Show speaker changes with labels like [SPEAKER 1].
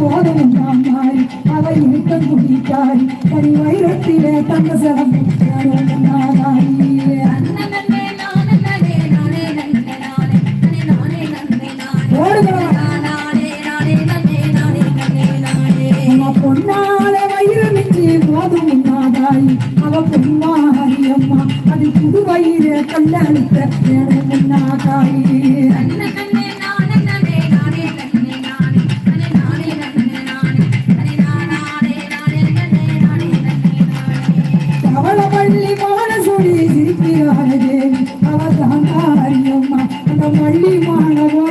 [SPEAKER 1] போதும் மாறி அவ இருக்க குடிக்காரி கனி வைரத்தில தங்கசரம் நாரி பொன்னால வைரமின்றி போதும் நாதாய் அவ பொன்மாரி அது புது வயிறு கல்லளித்த வேணும் மல்லிமான சுடி சிரிக்கிறாரே அவதான் தாரியம்மா அந்த மல்லிமானவா